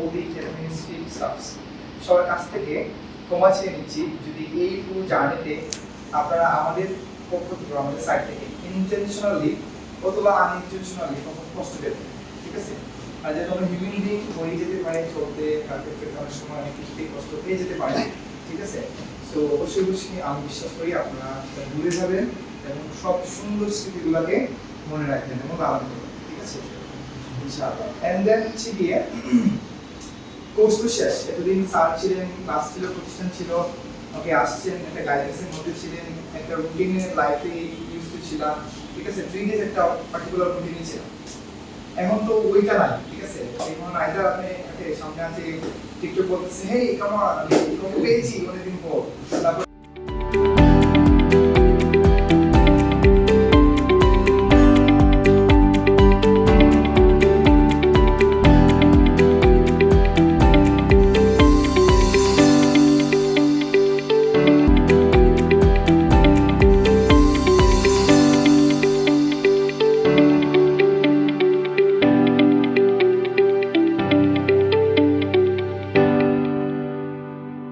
মৌলিক administrative stuffs সবার কাছ থেকে ক্ষমা চেয়ে নিচ্ছি। যদি এই পুরো জার্নিতে আপনারা আমাদের পক্ষ থেকে, আমাদের সাইড থেকে ইন্টেনশনালি অথবা আনইনটেনশনালি কখনো কষ্ট পেতেন ঠিক আছে? আর যেহেতু আমরা হিউম্যান বিং হয়ে যেতে পারে, চলতে কাটতে অনেক সময় অনেক কিছুতেই কষ্ট পেয়ে যেতে পারে, ঠিক আছে? তো অবশ্যই অবশ্যই আমি বিশ্বাস করি আপনারা ভুলে যাবেন এবং সব সুন্দর স্মৃতিগুলোকে মনে রাখবেন এবং করবেন, ঠিক আছে? ইনশাআল্লাহ। এন্ড দেন হচ্ছে গিয়ে কোর্স তো শেষ। এতদিন স্যার ছিলেন, ক্লাস ছিল, প্রতিষ্ঠান ছিল ওকে আসছেন, একটা গাইডেন্সের মধ্যে ছিলেন, একটা রুটিনের লাইফে ইউজ ছিলাম, ঠিক আছে? থ্রি ডেজ একটা পার্টিকুলার রুটিনে ছিলাম। এখন তো ওইটা নাই, ঠিক আছে? এখন আইদার আপনি একটা সামনে আছে টিকটক বলতেছে হেই কেমন আমি পেয়েছি, অনেকদিন পর। তারপর